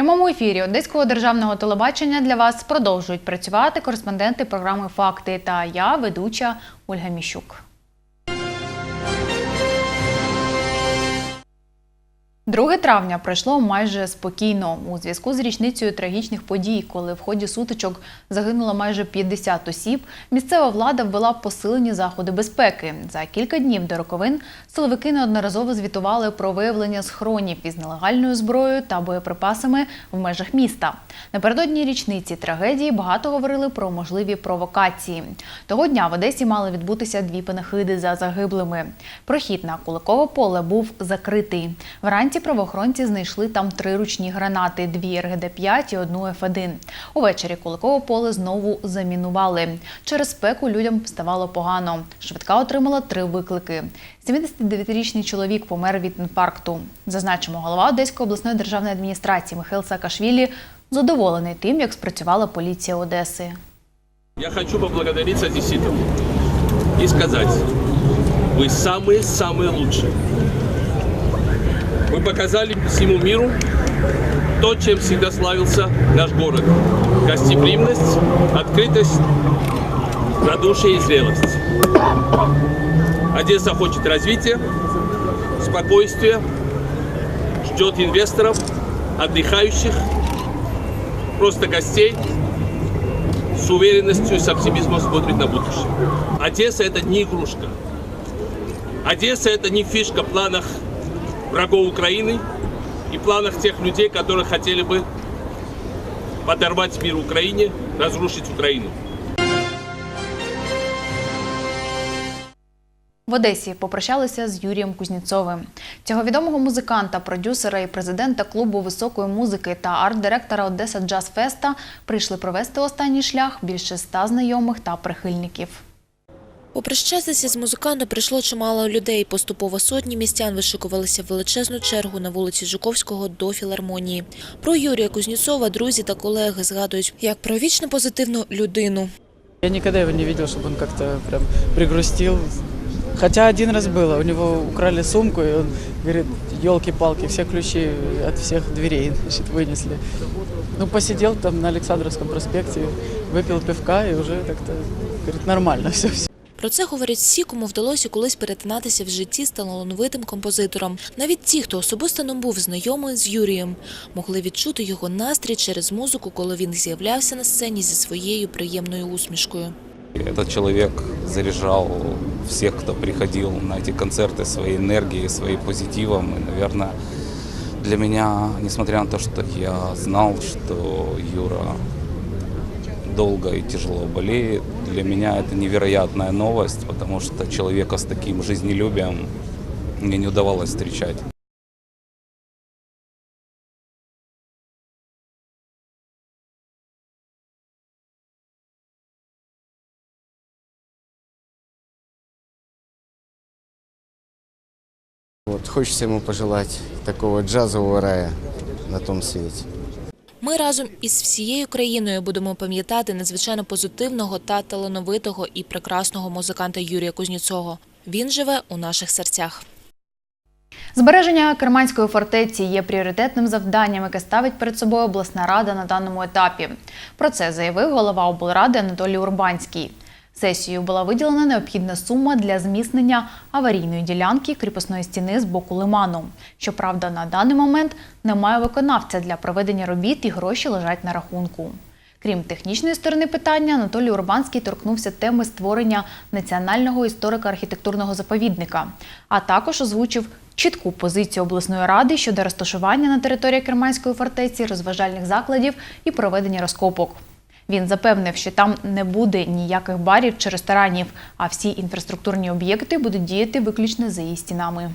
Прямому ефірі Одеського державного телебачення для вас продовжують працювати кореспонденти програми Факти та я, ведуча Ольга Міщук. 2 травня пройшло майже спокійно у зв'язку з річницею трагічних подій, коли в ході сутичок загинуло майже 50 осіб. Місцева влада ввела посилені заходи безпеки. За кілька днів до роковин силовики неодноразово звітували про виявлення схронів із нелегальною зброєю та боєприпасами в межах міста. Напередодні річниці трагедії багато говорили про можливі провокації. Того дня в Одесі мали відбутися дві панахиди за загиблими. Прохід на Куликове поле був закритий. Вранці правоохоронці знайшли там три ручні гранати, дві РГД-5 і одну Ф1. Увечері Куликове поле знову замінували. Через спеку людям ставало погано. Швидка отримала три виклики. 79-річний чоловік помер від інфаркту. Зазначимо, голова Одеської обласної державної адміністрації Михайло Саакашвілі задоволений тим, як спрацювала поліція Одеси. Я хочу поблагодарить одесситов и сказать, вы самые-самые лучшие. Вы показали всему миру то, чем всегда славился наш город. Гостеприимность, открытость, радушие и зрелость. Одесса хочет развития, спокойствия, ждет инвесторов, отдыхающих, просто гостей, с уверенностью и с оптимизмом смотрит на будущее. Одесса это не игрушка. Одесса это не фишка в планах врагов Украины и планах тех людей, которые хотели бы подорвать мир Украине, разрушить Украину. В Одесі попрощалися з Юрієм Кузнєцовим. Цього відомого музиканта, продюсера і президента клубу високої музики та арт-директора Одеса Джаз Феста прийшли провести останній шлях більше ста знайомих та прихильників. Попрощатися з музикантом прийшло чимало людей. Поступово сотні містян вишикувалися в величезну чергу на вулиці Жуковського до філармонії. Про Юрія Кузнєцова друзі та колеги згадують як про вічно позитивну людину. Я никогда его не видел, чтобы он как-то прям пригрустил. Хотя один раз было, у него украли сумку, и он говорит, елки-палки, все ключи от всех дверей значит, вынесли. Ну, посидел там на Александровском проспекте, выпил пивка и уже как-то, говорит, нормально все. Про це говорять всі, кому вдалося колись перетинатися в житті з талановитим композитором. Навіть ті, хто особисто не був знайомий з Юрієм, могли відчути його настрій через музику, коли він з'являвся на сцені зі своєю приємною усмішкою. Этот человек заряжал всех, кто приходил на эти концерты своей энергией, своим позитивом. И, наверное, для меня, несмотря на то, что я знал, что Юра долго и тяжело болеет, для меня это невероятная новость, потому что человека с таким жизнелюбием мне не удавалось встречать. Вот, хочется ему пожелать такого джазового рая на том свете. Ми разом із всією країною будемо пам'ятати надзвичайно позитивного та талановитого і прекрасного музиканта Юрія Кузнєцова. Він живе у наших серцях. Збереження Керманської фортеці є пріоритетним завданням, яке ставить перед собою обласна рада на даному етапі. Про це заявив голова облради Анатолій Урбанський. Сесією була виділена необхідна сума для зміцнення аварійної ділянки кріпосної стіни з боку лиману. Щоправда, на даний момент немає виконавця для проведення робіт і гроші лежать на рахунку. Крім технічної сторони питання, Анатолій Урбанський торкнувся теми створення національного історико-архітектурного заповідника, а також озвучив чітку позицію обласної ради щодо розташування на території Керманської фортеці розважальних закладів і проведення розкопок. Він запевнив, що там не буде ніяких барів чи ресторанів, а всі інфраструктурні об'єкти будуть діяти виключно за її стінами.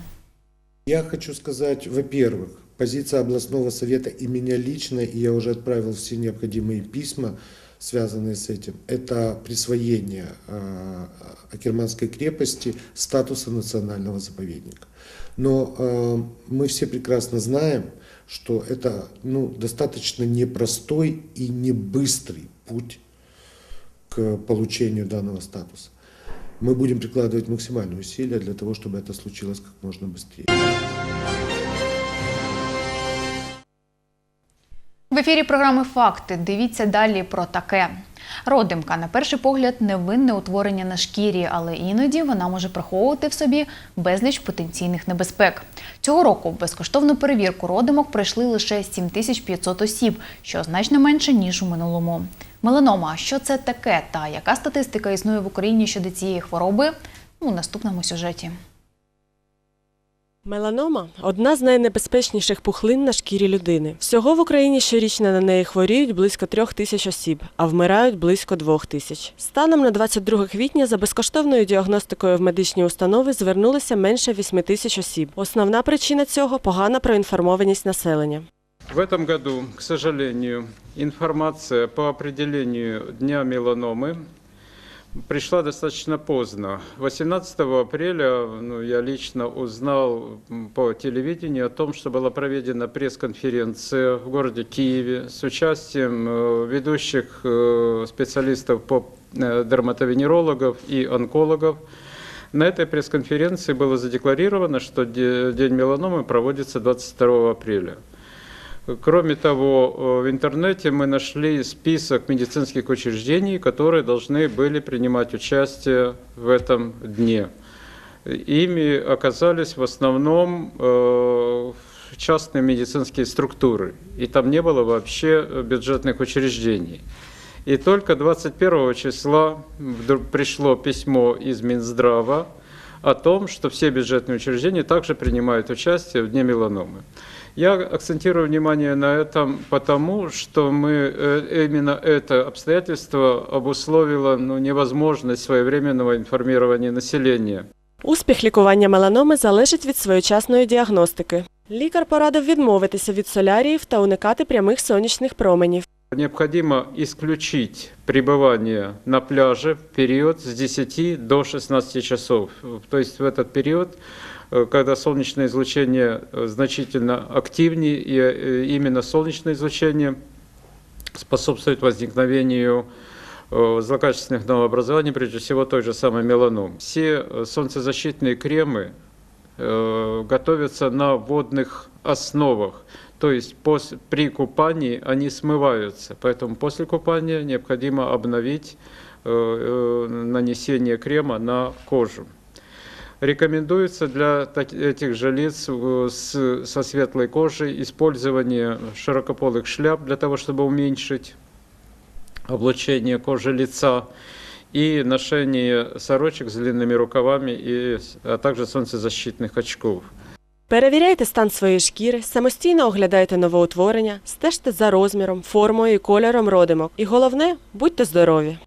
Я хочу сказать, во-первых, позиция областного совета и меня лично, и я уже отправил все необходимые письма, связанные с этим, это присвоение э, Акерманской крепости статуса национального заповедника. Но э, мы все прекрасно знаем, что это ну, достаточно непростой и не быстрый путь к получению данного статуса. Мы будем прикладывать максимальные усилия для того, чтобы это случилось как можно быстрее. В ефірі програми Факти. Дивіться далі про таке. Родимка, на перший погляд, невинне утворення на шкірі, але іноді вона може приховувати в собі безліч потенційних небезпек. Цього року безкоштовну перевірку родимок пройшли лише 7500 осіб, що значно менше ніж у минулому. Меланома, що це таке та яка статистика існує в Україні щодо цієї хвороби? У наступному сюжеті. Меланома одна з найнебезпечніших пухлин на шкірі людини. Всього в Україні щорічно на неї хворіють близько трьох тисяч осіб, а вмирають близько двох тисяч. Станом на 22 квітня за безкоштовною діагностикою в медичні установи звернулося менше 8 тисяч осіб. Основна причина цього погана проінформованість населення. В этом году, к сожалению, информация по определению Дня меланомы пришла достаточно поздно. 18 апреля ну, я лично узнал по телевидению о том, что была проведена пресс-конференция в городе Киеве с участием э, ведущих э, специалистов по э, дерматовенерологов и онкологов. На этой пресс-конференции было задекларировано, что де- День меланомы проводится 22 апреля. Кроме того, э, в интернете мы нашли список медицинских учреждений, которые должны были принимать участие в этом дне. Ими оказались в основном э, частные медицинские структуры, и там не было вообще бюджетных учреждений. И только 21 числа пришло письмо из Минздрава о том, что все бюджетные учреждения также принимают участие в Дне меланомы. Я акцентирую внимание на этом потому, что мы э, именно это обстоятельство обусловило ну, невозможность своевременного информирования населения. Успіх лікування меланоми залежить від своєчасної діагностики. Лікар порадив відмовитися від соляріїв та уникати прямих сонячних променів. Необходимо исключить пребывание на пляже в период с 10 до 16 часов. То есть в этот период, э, когда солнечное излучение э, значительно активнее, и э, именно солнечное излучение способствует возникновению э, злокачественных новообразований, прежде всего той же самой меланом. Все э, солнцезащитные кремы э, готовятся на водных основах. То есть пос- при купании они смываются, поэтому после купания необходимо обновить э, э, нанесение крема на кожу. Рекомендуется для так- этих же лиц э, с- со светлой кожей использование широкополых шляп для того, чтобы уменьшить облучение кожи лица и ношение сорочек с длинными рукавами, и, с- а также солнцезащитных очков. Перевіряйте стан своєї шкіри, самостійно оглядайте новоутворення, стежте за розміром, формою і кольором родимок. І головне, будьте здорові!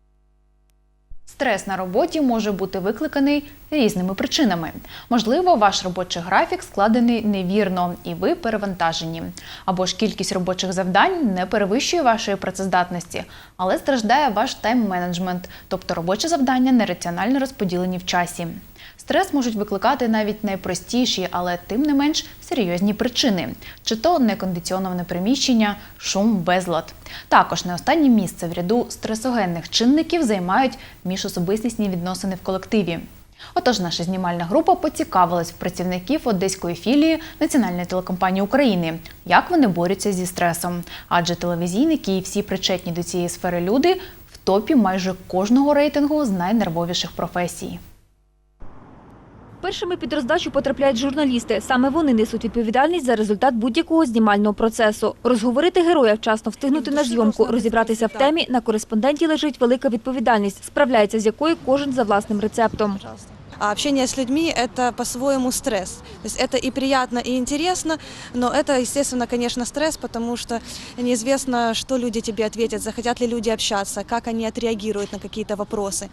Стрес на роботі може бути викликаний різними причинами. Можливо, ваш робочий графік складений невірно і ви перевантажені. Або ж кількість робочих завдань не перевищує вашої працездатності, але страждає ваш тайм-менеджмент, тобто робочі завдання нераціонально розподілені в часі. Стрес можуть викликати навіть найпростіші, але тим не менш серйозні причини: чи то некондиціоноване приміщення, шум, безлад. Також не останнє місце в ряду стресогенних чинників займають міжособистісні відносини в колективі. Отож, наша знімальна група поцікавилась в працівників одеської філії Національної телекомпанії України, як вони борються зі стресом. Адже телевізійники і всі причетні до цієї сфери люди в топі майже кожного рейтингу з найнервовіших професій. Першими під роздачу потрапляють журналісти. Саме вони несуть відповідальність за результат будь-якого знімального процесу. Розговорити героя, вчасно встигнути на зйомку, розібратися в темі. На кореспонденті лежить велика відповідальність, справляється з якою кожен за власним рецептом. А общение с людьми – это по-своему стресс. То есть это и приятно, и интересно, но это, естественно, конечно, стресс, потому что неизвестно, что люди тебе ответят, захотят ли люди общаться, как они отреагируют на какие-то вопросы.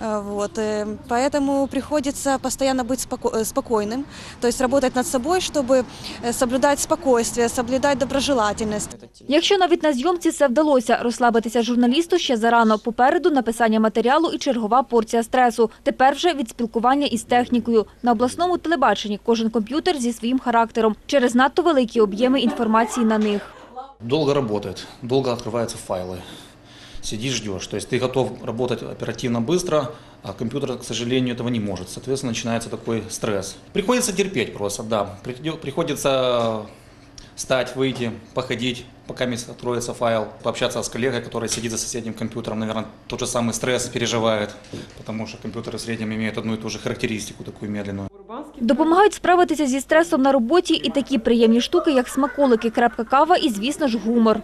Э, Вот. э, Поэтому приходится постоянно быть споко- э, спокойным, то есть работать над собой, чтобы э, соблюдать спокойствие, соблюдать доброжелательность. Якщо навіть на зйомці це вдалося, розслабитися журналісту ще зарано. Попереду написання матеріалу і чергова порція стресу. Тепер вже від спілкування із технікою. На обласному телебаченні кожен комп'ютер зі своїм характером через надто великі об'єми інформації на них. долго работает, долго открываются файлы. Сидишь, ждешь. То есть ты готов работать оперативно быстро, а компьютер, к сожалению, этого не может. Соответственно, начинается такой стресс. Приходится терпеть просто, да. Придё- Приходится встать, выйти, походить, пока месяц откроется файл, пообщаться с коллегой, который сидит за соседним компьютером, наверное, тот же самый стресс переживает, потому что компьютеры в среднем имеют одну и ту же характеристику, такую медленную. Допомагають справитися зі стресом на роботі і такі приємні штуки, як смаколики, крапка кава і, звісно ж, гумор.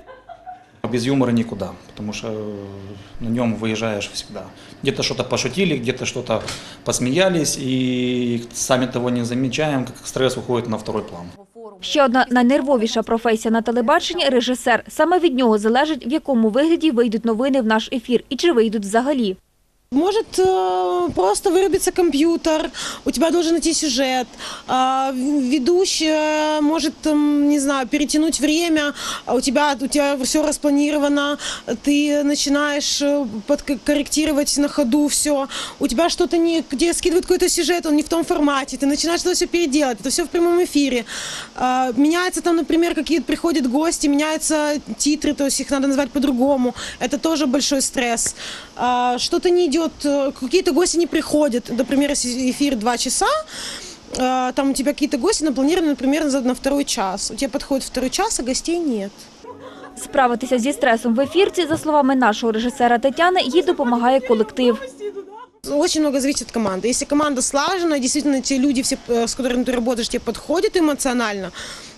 Без юмора никуда, потому что э, на нем выезжаешь всегда. Где-то что-то пошутили, где-то что-то посмеялись, и сами того не замечаем, как стресс уходит на второй план. Ще одна найнервовіша професія на телебаченні – режисер. Саме від нього залежить, в якому вигляді вийдуть новини в наш ефір і чи вийдуть взагалі. Может э, просто вырубиться компьютер, у тебя должен идти сюжет, а, ведущая может, там, не знаю, перетянуть время, а у тебя, у тебя все распланировано, ты начинаешь э, подкорректировать на ходу все, у тебя что-то не, где скидывают какой-то сюжет, он не в том формате, ты начинаешь это все переделать, это все в прямом эфире. А, меняется там, например, какие-то приходят гости, меняются титры, то есть их надо назвать по-другому, это тоже большой стресс. А, что-то не идет, э, какие-то гости не приходят, например, если эфир два часа, а, там у тебя какие-то гости напланированы, например, за- на второй час. У тебя подходит второй час, а гостей нет. Справитися зі стресом в ефірці, за словами нашого режисера Тетяни, їй допомагає колектив. Очень много зависит от команды. Если команда слажена, действительно те люди, все, э, с которыми ты работаешь, тебе подходят эмоционально,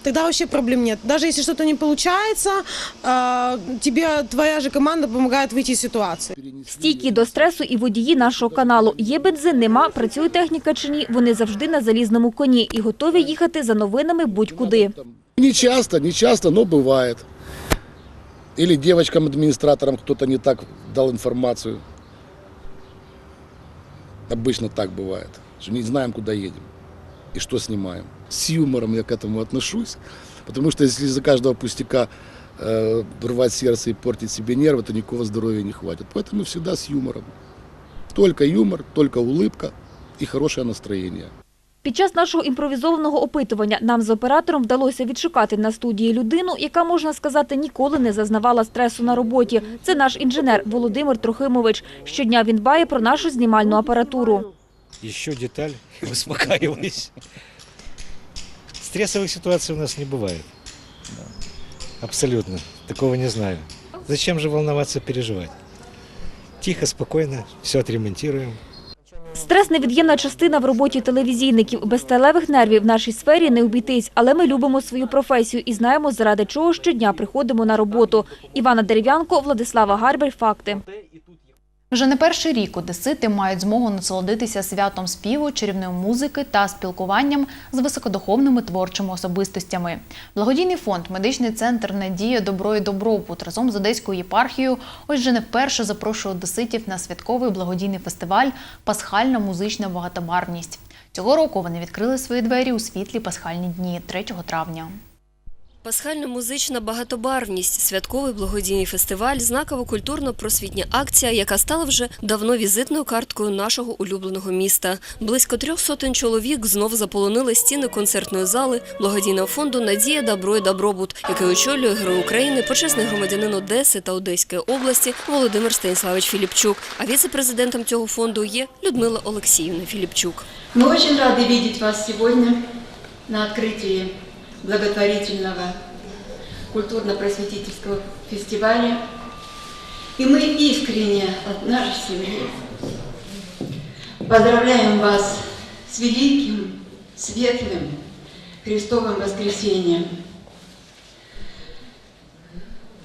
тогда вообще проблем нет. Даже если что-то не получается, а, тебе твоя же команда помогает выйти из ситуации. Стійкі до стресу і водії нашого каналу. Є бензин, нема, працює техніка чи ні, вони завжди на залізному коні і готові їхати за новинами будь-куди. Не часто, не часто, но бывает. Или девочкам-администраторам кто-то не так дал информацию. Обычно так бывает, что не знаем, куда едем и что снимаем. С юмором я к этому отношусь, потому что если за каждого пустяка э, рвать сердце и портить себе нервы, то никакого здоровья не хватит. Поэтому всегда с юмором. Только юмор, только улыбка и хорошее настроение. Під час нашого імпровізованого опитування нам з оператором вдалося відшукати на студії людину, яка, можна сказати, ніколи не зазнавала стресу на роботі. Це наш інженер Володимир Трохимович. Щодня він дбає про нашу знімальну апаратуру. Еще деталь, успокаиваюсь. Стрессовых ситуаций у нас не бывает. Абсолютно. Такого не знаю. Зачем же волноваться, переживать? Тихо, спокойно, все отремонтируем. Стрес – невід'ємна частина в роботі телевізійників. Без сталевих нервів в нашій сфері не обійтись. Але ми любимо свою професію і знаємо, заради чого щодня приходимо на роботу. Івана Дерев'янко, Владислава Гарбель. Факти. Вже не перший рік одесити мають змогу насолодитися святом співу, чарівної музики та спілкуванням з високодуховними творчими особистостями. Благодійний фонд Медичний центр Надія Добро і Добробут разом з Одеською єпархією ось вже не вперше запрошує одеситів на святковий благодійний фестиваль Пасхальна музична багатобарвність. Цього року вони відкрили свої двері у світлі пасхальні дні 3 травня. Пасхально-музична багатобарвність, святковий благодійний фестиваль, знакова культурно-просвітня акція, яка стала вже давно візитною карткою нашого улюбленого міста. Близько трьох сотень чоловік знов заполонили стіни концертної зали благодійного фонду Надія Добро і Добробут, який очолює герой України, почесний громадянин Одеси та Одеської області Володимир Станіславич Філіпчук. А віце-президентом цього фонду є Людмила Олексіївна Філіпчук. Мы очень рады видеть вас сегодня на открытии благотворительного культурно-просветительского фестиваля. И мы искренне от нашей семьи поздравляем вас с великим, светлым Христовым воскресением.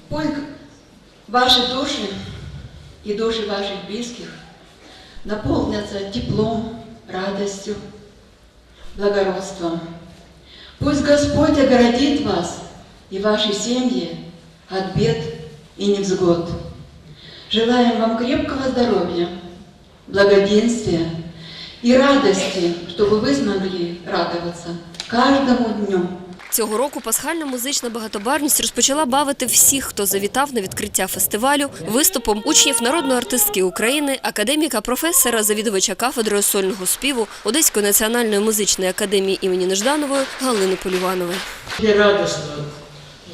Пусть ваши души и души ваших близких наполнятся теплом, радостью, благородством. Пусть Господь оградит вас и ваши семьи от бед и невзгод. Желаем вам крепкого здоровья, благоденствия и радости, чтобы вы смогли радоваться каждому дню. Цього року пасхальна музична багатобарність розпочала бавити всіх, хто завітав на відкриття фестивалю, виступом учнів народної артистки України, академіка, професора, завідувача кафедрою сольного співу Одеської національної музичної академії імені Нежданової Галини Поліванової. Мне радостно.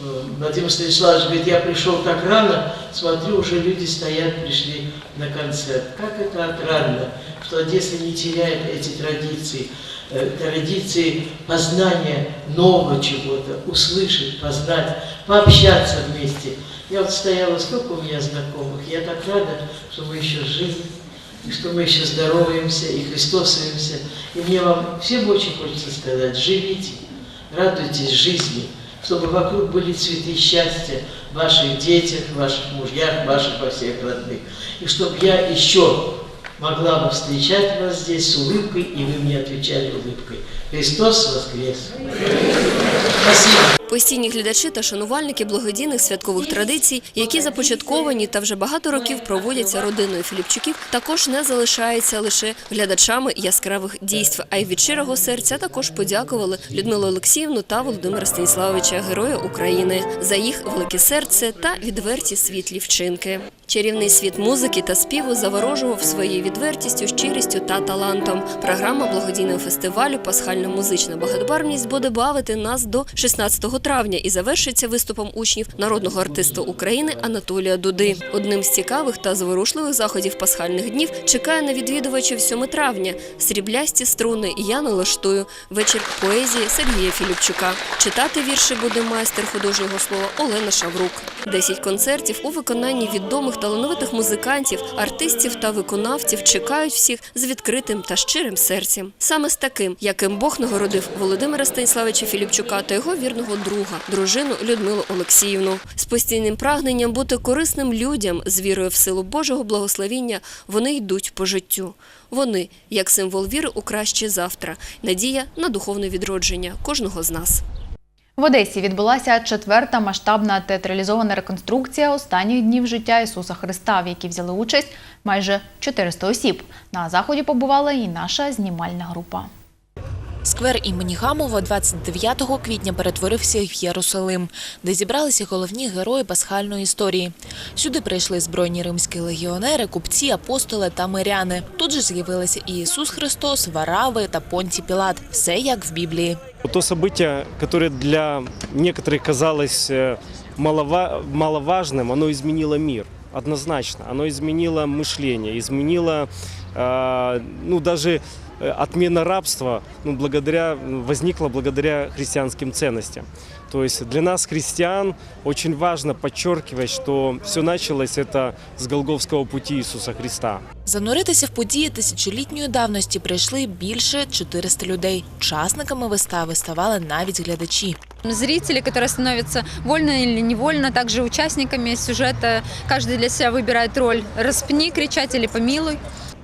Э, Владимир Станиславович говорит, я пришел так рано, смотрю, уже люди стоят, пришли на концерт. Как это отрадно, что Одесса не теряет эти традиции. Э, традиции познания нового чего-то, услышать, познать, пообщаться вместе. Я вот стояла, сколько у меня знакомых, я так рада, что мы еще живы, и что мы еще здороваемся и христосуемся. И мне вам всем очень хочется сказать, живите, радуйтесь жизни, чтобы вокруг были цветы счастья в ваших детях, в ваших мужьях, ваших во всех родных. И чтобы я еще могла бы встречать вас здесь с улыбкой, и вы мне отвечали улыбкой. Христос воскрес! Постійні глядачі та шанувальники благодійних святкових традицій, які започатковані та вже багато років проводяться родиною Філіпчуків, також не залишаються лише глядачами яскравих дійств, а й від щирого серця також подякували Людмилу Олексіївну та Володимира Станіславовича, Героя України, за їх велике серце та відверті світлі вчинки. Чарівний світ музики та співу заворожував своєю відвертістю, щирістю та талантом. Програма благодійного фестивалю Пасхальна музична багатобарвність буде бавити нас до 16 травня і завершиться виступом учнів народного артиста України Анатолія Дуди. Одним з цікавих та зворушливих заходів пасхальних днів чекає на відвідувачів 7 травня. Сріблясті струни я налаштую. Вечір поезії Сергія Філіпчука. Читати вірші буде майстер художнього слова Олена Шаврук. Десять концертів у виконанні відомих талановитих музикантів, артистів та виконавців чекають всіх з відкритим та щирим серцем. Саме з таким, яким Бог нагородив Володимира Станіславича Філіпчука та його вірного друга, дружину Людмилу Олексіївну. З постійним прагненням бути корисним людям, з вірою в силу Божого благословіння, вони йдуть по життю. Вони, як символ віри у краще завтра, надія на духовне відродження кожного з нас. В Одесі відбулася четверта масштабна театралізована реконструкція останніх днів життя Ісуса Христа, в якій взяли участь майже 400 осіб. На заході побувала і наша знімальна група Сквер імені Гамова 29 квітня перетворився в Єрусалим, де зібралися головні герої пасхальної історії. Сюди прийшли збройні римські легіонери, купці, апостоли та миряни. Тут же з'явилися і Ісус Христос, Варави та Понті Пілат. Все як в Біблії. То событие, которое для некоторых казалось э, малова- маловажным, оно изменило мир. Однозначно. Оно изменило мышление, изменило э, ну, даже э, отмена рабства ну, благодаря, возникла благодаря христианским ценностям. То есть для нас, христиан, очень важно подчеркивать, что все началось это с Голговского пути Иисуса Христа. Зануритися в події тисячолітньої давності прийшли більше 400 людей. Учасниками вистави ставали навіть глядачі. Зрители, которые становятся вольно или невольно, также участниками сюжета. Каждый для себя выбирает роль «распни», кричать или «помилуй».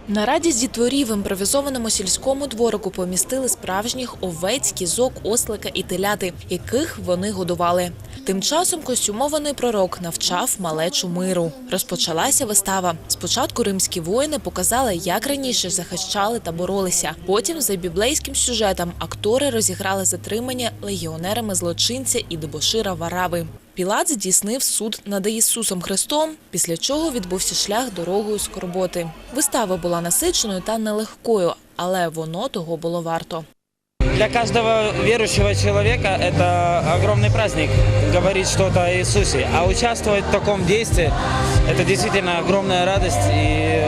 На раді з дітворів в імпровізованому сільському дворику помістили справжніх овець, кізок, ослика і теляти, яких вони годували. Тим часом костюмований пророк навчав малечу миру. Розпочалася вистава. Спочатку римські воїни показали, як раніше захищали та боролися. Потім, за біблейським сюжетом, актори розіграли затримання легіонерами злочинця і дебошира Варави. Пілат здійснив суд над Ісусом Христом, після чого відбувся шлях дорогою скорботи. Вистава була насиченою та нелегкою, але воно того було варто. Для каждого верующего человека это огромный праздник говорить что-то о Иисусе. А участвовать в таком действии – это действительно огромная радость и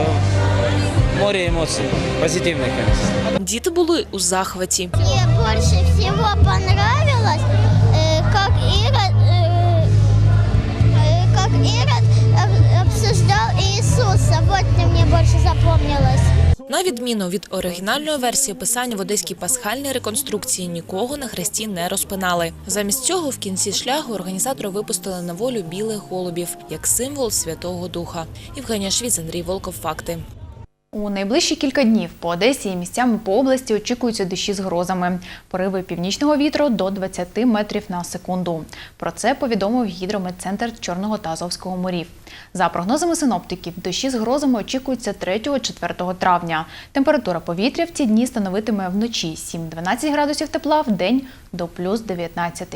море эмоций, позитивных. конечно. Діти були у захваті. Мне больше всего понравилось, э, как Ирод, відміну від оригінальної версії писань в одеській пасхальній реконструкції нікого на хресті не розпинали. Замість цього в кінці шляху організатори випустили на волю білих голубів як символ Святого Духа. Євгенія Швіц, Андрій Волков. Факти. У найближчі кілька днів по Одесі і місцями по області очікуються дощі з грозами. Пориви північного вітру до 20 метрів на секунду. Про це повідомив гідрометцентр Чорного та Азовського морів. За прогнозами синоптиків, дощі з грозами очікуються 3-4 травня. Температура повітря в ці дні становитиме вночі 7-12 градусів тепла, в день до плюс 19.